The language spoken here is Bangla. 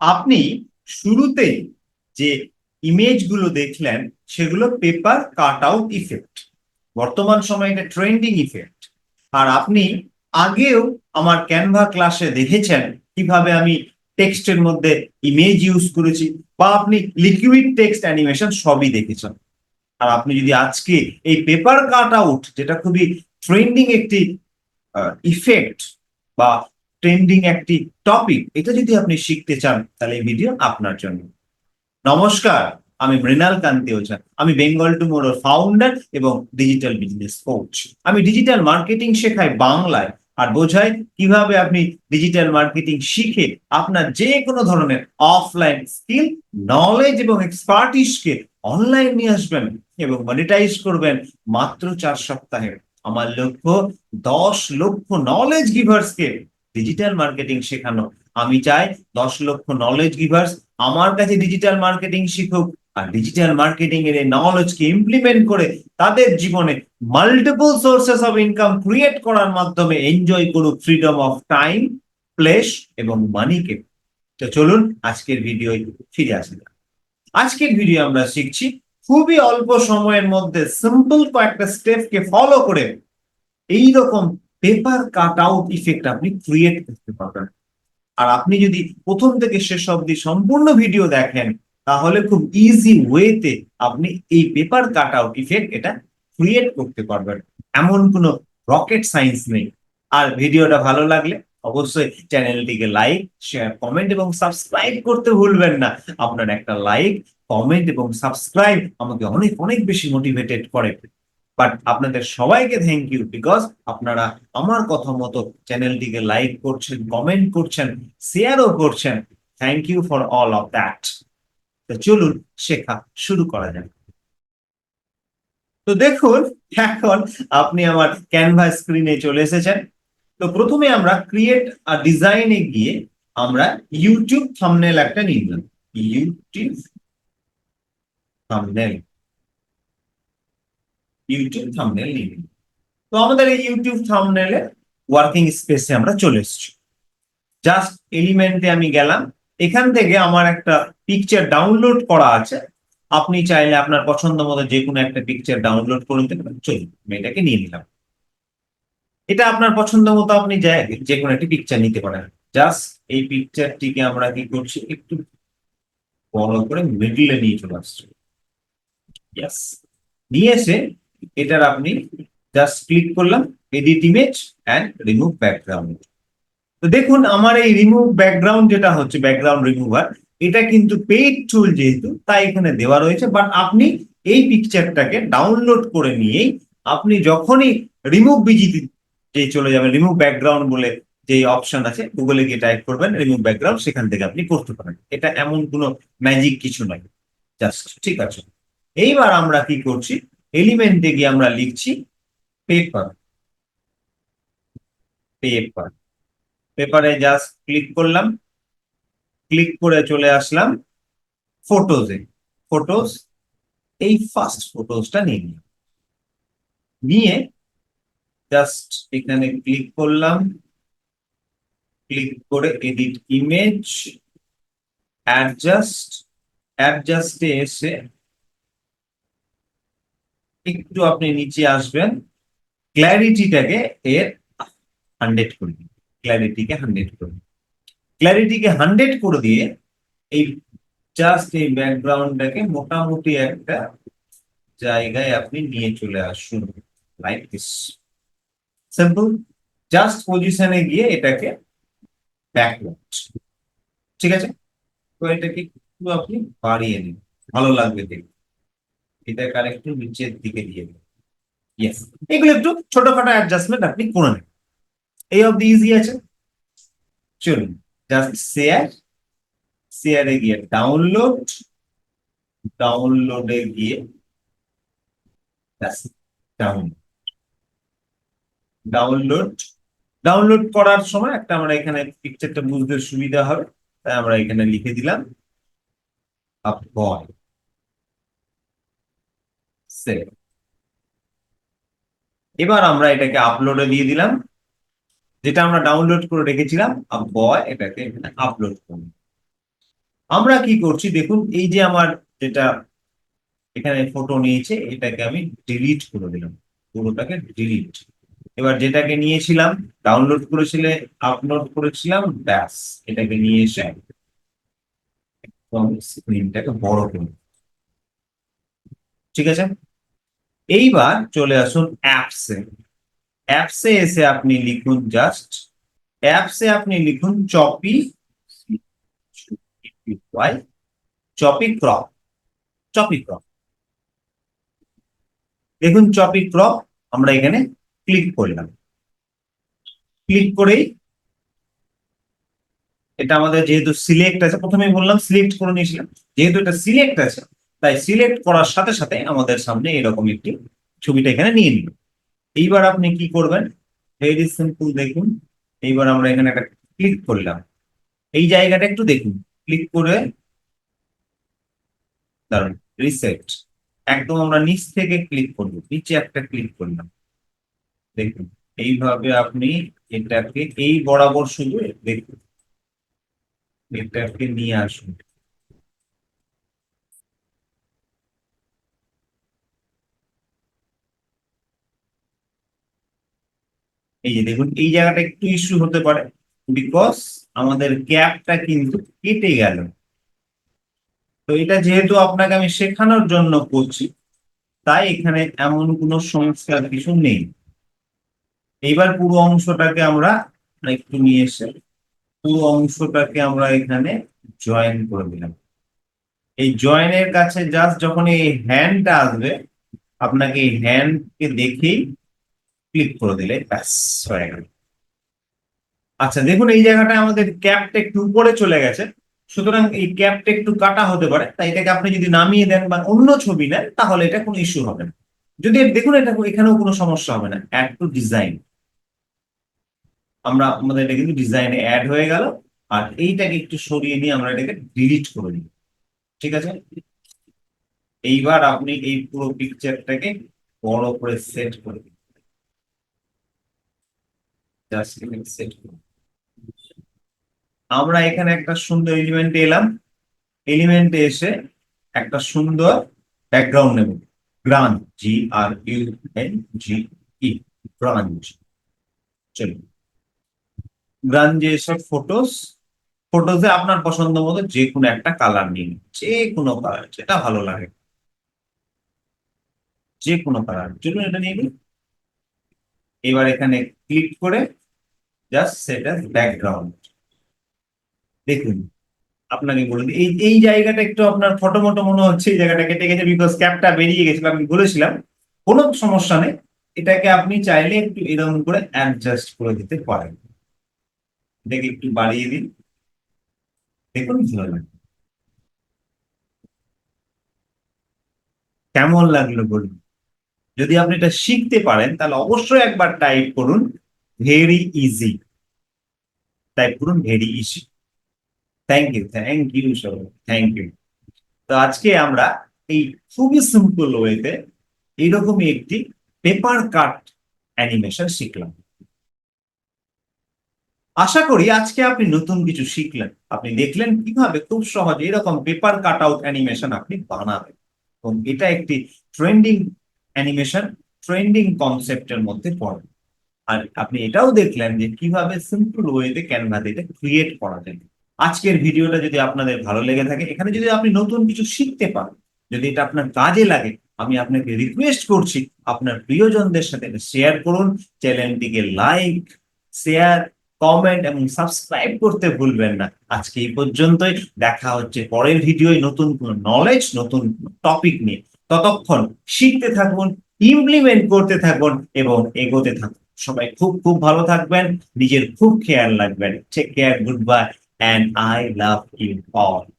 আপনি শুরুতেই যে ইমেজগুলো দেখলেন, সেগুলো পেপার কাট আউট ইফেক্ট বর্তমান সময়ে এটা ট্রেন্ডিং ইফেক্ট আর আপনি আগেও আমার ক্যানভা ক্লাসে দেখেছেন কীভাবে আমি টেক্সটের মধ্যে ইমেজ ইউজ করেছি বা আপনি লিকুইড টেক্সট অ্যানিমেশন সবই দেখেছেন। আর আপনি যদি আজকে এই পেপার কাট আউট যেটা খুবই ট্রেন্ডিং একটি ইফেক্ট বা ট্রেন্ডিং একটি টপিক এটা যদি আপনি শিখতে চান, তাহলে এই ভিডিও আপনার জন্য। নমস্কার, আমি মৃণাল কান্তি ওঝা আমি বেঙ্গল টুমোরোর ফাউন্ডার এবং ডিজিটাল বিজনেস কোচ আমি ডিজিটাল মার্কেটিং শেখাই বাংলায়। আর বোঝাই কীভাবে আপনি ডিজিটাল মার্কেটিং শিখে আপনার যে কোনো ধরনের অফলাইন স্কিল নলেজ এবং এক্সপার্টিসকে অনলাইন নিয়ে আসবেন এবং মনিটাইজ করবেন মাত্র চার সপ্তাহে। আমার লক্ষ্য, দশ লক্ষ নলেজ গিভার্সকে ডিজিটাল মার্কেটিং শেখানো। আমি চাই দশ লক্ষ নলেজ গিভার্স আমার কাছে ডিজিটাল মার্কেটিং শিখুক আর ডিজিটাল মার্কেটিং এর এই নলেজকে ইমপ্লিমেন্ট করে তাদের জীবনে multiple sources of income create করার মাধ্যমে এনজয় করুক ফ্রিডম অফ টাইম প্লেস এবং মানিকে তো চলুন আজকের ভিডিও ফিরে আসি। আজকের ভিডিও আমরা শিখছি খুবই অল্প সময়ের মধ্যে সিম্পল কয়েকটা স্টেপকে ফলো করে এইরকম পেপার কাট আউট ইফেক্ট আপনি ক্রিয়েট করতে পারবেন। আর আপনি যদি প্রথম থেকে শেষ অবধি সম্পূর্ণ ভিডিও দেখেন তাহলে খুব ইজি ওয়েতে আপনি এই পেপার কাট আউট ইফেক্ট এটা ক্রিয়েট করতে পারবেন। এমন কোনো রকেট সায়েন্স নেই। আর ভিডিওটা ভালো লাগলে অবশ্যই চ্যানেলটিকে লাইক শেয়ার কমেন্ট এবং সাবস্ক্রাইব করতে ভুলবেন না। আপনার একটা লাইক কমেন্ট এবং সাবস্ক্রাইব আমাকে অনেক অনেক বেশি মোটিভেটেড করে। বাট আপনাদের সবাইকে থ্যাংক ইউ বিকজ আপনারা আমার কথা মতো চ্যানেলটিকে লাইক করছেন কমেন্ট করছেন শেয়ারও করছেন। Thank you for all of that চলুন শেখা শুরু করা যাক। তো দেখুন, এখন আপনি আমার ক্যানভা স্ক্রিনে চলে এসেছেন। তো প্রথমে আমরা ক্রিয়েট আর ডিজাইনে গিয়ে আমরা ইউটিউব থামনেল একটা নিলাম। ইউটিউব থামনেল ইউটিউব থামনেল নিয়ে তো আমাদের এই ইউটিউব থামনেলে ওয়ার্কিং স্পেসে আমরা চলে এসেছি। জাস্ট এলিমেন্টে আমি গেলাম। এখান থেকে আমার একটা পিকচার ডাউনলোড করা আছে। আপনি চাইলে আপনার পছন্দ মতো যে কোনো একটা পিকচার ডাউনলোড করে নিতে পারেন চলুন, আমি এটাকে নিয়ে নিলাম। এটা আপনার পছন্দ মতো আপনি যে কোনো একটি পিকচার নিতে পারেন। জাস্ট এই পিকচারটিকে আমরা কি করছি, একটু বড় করে মিডলে নিয়ে চলে আসছি। ইয়াস নিয়ে এসে এটার আপনি জাস্ট ক্লিক করলাম edit image and remove background তো দেখুন, আমার এই রিমুভ ব্যাকগ্রাউন্ড যেটা হচ্ছে ব্যাকগ্রাউন্ড রিমুভার এটা কিন্তু পেইড টুল যেহেতু, তাই এখানে দেওয়া রয়েছে। বাট আপনি এই পিকচারটাকে ডাউনলোড করে নিয়েই আপনি যখনই রিমুভ বিজিটি যে চলে যাবেন রিমুভ ব্যাকগ্রাউন্ড বলে যে অপশন আছে গুগলে গিয়ে টাইপ করবেন রিমুভ ব্যাকগ্রাউন্ড সেখান থেকে আপনি করতে পারেন। এটা এমন কোনো ম্যাজিক কিছু নয়। জাস্ট ঠিক আছে। এইবার আমরা কি করছি? এলিমেন্টে গিয়ে আমরা লিখছি পেপার পেপার পেপারে জাস্ট ক্লিক করলাম ক্লিক করে চলে আসলাম ফটোজে ফটোজ এই ফার্স্ট ফটোজটা নিয়ে নিলাম। নিয়ে জাস্ট এখানে ক্লিক করলাম ক্লিক করে এডিট ইমেজ অ্যাডজাস্ট অ্যাডজাস্টে এসে একটু আপনি নিচে আসবেন ক্ল্যারিটিটাকে এর হান্ড্রেড করে দিন। ক্ল্যারিটিকে হান্ড্রেড করে ক্ল্যারিটিকে হান্ড্রেড করে দিয়ে এই জাস্ট এই ব্যাকগ্রাউন্ডটাকে মোটামুটি একটা জায়গায় আপনি নিয়ে চলে আসুন লাইক দিস সিম্পল জাস্ট পজিশনে গিয়ে এটাকে ব্যাকওয়ার্ড ঠিক আছে? তো এটাকে একটু আপনি বাড়িয়ে নিন। ভালো লাগবে দেখতে। এটাকে আরেকটু নিচের দিকে দিয়ে দিন। ইয়েস এগুলো একটু ছোটখাটো অ্যাডজাস্টমেন্ট আপনি করে নেন এই অব্দি ইজি আছে। চলুন জাস্ট শেয়ার শেয়ারে গিয়ে ডাউনলোড ডাউনলোডে গিয়ে ডাউনলোড ডাউনলোড ডাউনলোড করার সময় একটা আমরা এখানে পিকচারটা বুঝতে সুবিধা হবে, তাই আমরা এখানে লিখে দিলাম আ বয় সেভ এবার আমরা এটাকে আপলোডে দিয়ে দিলাম। যেটা আমরা ডাউনলোড করে রেখেছিলাম বয় এটাকে এখানে আপলোড করব আমরা কি করছি দেখুন, এই যে আমার যেটা এখানে ফটো নিয়েছে, এটাকে আমি ডিলিট করে দিলাম। পুরোটাকে ডিলিট এবার যেটাকে নিয়েছিলাম ডাউনলোড করেছিলে আপলোড করেছিলাম, ব্যাস, এটাকে নিয়ে এসে স্ক্রিনটাকে বড় করুন ঠিক আছে? এইবার চলে আসুন অ্যাপসে অ্যাপসে এসে আপনি লিখুন জাস্ট অ্যাপসে আপনি লিখুন চপি ওয়াই চপি ক্রপ চপি ক্রপ দেখুন চপি ক্রপ আমরা এখানে ক্লিক করলাম। ক্লিক করেই এটা আমাদের যেহেতু সিলেক্ট আছে প্রথমে বললাম সিলেক্ট করে নিয়েছিলাম। যেহেতু এটা সিলেক্ট আছে, তাই সিলেক্ট করার সাথে সাথে আমাদের সামনে এরকম একটি ছবিটা এখানে নিয়ে নিল এইবার আপনি কি করবেন? ভেরি সিম্পল দেখুন। এইবার আমরা এখানে একটা ক্লিক করলাম। এই জায়গাটা একটু দেখুন। ক্লিক করে দাঁড়ান রিসেট একদম আমরা নিচ থেকে ক্লিক করব। নিচে একটা ক্লিক করলাম। দেখুন, এইভাবে আপনি এটাকে এই বরাবর শুধু দেখুন। এটাকে নিয়ে আসুন। এই যে দেখুন, এই জায়গাটা একটু ইস্যু হতে পারে বিকজ আমাদের ক্যাপটা কিন্তু কেটে গেল। তো এটা যেহেতু আপনাকে আমি শেখানোর জন্য করছি, তাই এখানে এমন কোনো সংস্কার কিছু নেই। এইবার পুরো অংশটাকে আমরা একটু নিয়ে এসে, পুরো অংশটাকে আমরা এখানে জয়েন করে দিলাম। এই জয়েনের কাছে জাস্ট যখন এই হ্যান্ডটা আসবে, আপনাকে এই হ্যান্ডকে দেখেই ক্লিক করে দিলে ব্যাস হয়ে গেল। আচ্ছা দেখুন, এই জায়গাটা আমাদের ক্যাপটা একটু উপরে চলে গেছে। সুতরাং এই ক্যাপটা একটু কাটা হতে পারে, তাই এটাকে আপনি যদি নামিয়ে দেন বা অন্য ছবি নেন, তাহলে এটা কোনো ইস্যু হবে না। যদি দেখুন, এটা এখানেও কোনো সমস্যা হবে না। অ্যাড টু ডিজাইন আমরা, আমাদের এটা কিন্তু ডিজাইনে অ্যাড হয়ে গেল, আর এইটাকে একটু সরিয়ে নিয়ে আমরা এটাকে ডিলিট করে দিই। ঠিক আছে? এইবার আপনি এই পুরো পিকচারটাকে বড় করে সেট করে দিন। আমরা এখানে একটা সুন্দর এলিমেন্টে এলাম। এলিমেন্টে এসে একটা সুন্দর ব্যাকগ্রাউন্ড নেব। গ্রান জি আর ইউ এন জি ই গ্রাঞ্জ চলুন। গ্রাঞ্জে এসে ফটোস ফটোসে আপনার পছন্দ মতো যে কোনো একটা কালার নিন। যে কোনো কালার যেটা ভালো লাগে। যে কোনো কালার চলুন এটা নিয়ে নিন এবার এখানে ক্লিক করে জাস্ট সেট অ্যাজ ব্যাকগ্রাউন্ড দেখুন, আপনাকে বলে দিই এই এই জায়গাটা একটু আপনার ফটো মটো মনে হচ্ছে, এই জায়গাটা কেটে গেছে বিকজ ক্যাপটা বেরিয়ে গেছিল, আমি বলেছিলাম, কোনো সমস্যা নেই। এটাকে আপনি চাইলে একটু এরকম করে অ্যাডজাস্ট করে দিতে পারেন। এটাকে একটু বাড়িয়ে দিন। দেখুন কেমন লাগল বলুন? যদি আপনি এটা শিখতে পারেন, তাহলে অবশ্যই একবার টাইপ করুন। ভেরি ইজি টাইপ করুন very easy thank you thank you সবাই থ্যাংক ইউ তো আজকে আমরা এই খুবই সিম্পল ওয়েতে এইরকমই একটি পেপার কাট অ্যানিমেশন শিখলাম। আশা করি আজকে আপনি নতুন কিছু শিখলেন। আপনি দেখলেন কীভাবে খুব সহজে এরকম পেপার কাট আউট অ্যানিমেশন আপনি বানাবেন। এবং এটা একটি ট্রেন্ডিং অ্যানিমেশন ট্রেন্ডিং কনসেপ্টের মধ্যে পড়ে। আর আপনি এটাও দেখলেন যে কীভাবে সিম্পল ওয়েতে ক্যানভাতে এটা ক্রিয়েট করা যায়। আজকের ভিডিওটা যদি আপনাদের ভালো লেগে থাকে, এখানে যদি আপনি নতুন কিছু শিখতে পারেন, যদি এটা আপনার কাজে লাগে, আমি আপনাকে রিকোয়েস্ট করছি, আপনার প্রিয়জনদের সাথে শেয়ার করুন চ্যানেলটিকে লাইক শেয়ার কমেন্ট এবং সাবস্ক্রাইব করতে ভুলবেন না। আজকে এই পর্যন্তই, দেখা হচ্ছে পরের ভিডিওয় নতুন কোনো নলেজ নতুন টপিক নিয়ে। ততক্ষণ শিখতে থাকুন ইমপ্লিমেন্ট করতে থাকুন এবং এগোতে থাকুন। সবাই খুব খুব ভালো থাকবেন, নিজের খুব খেয়াল রাখবেন take care good bye and I love you all.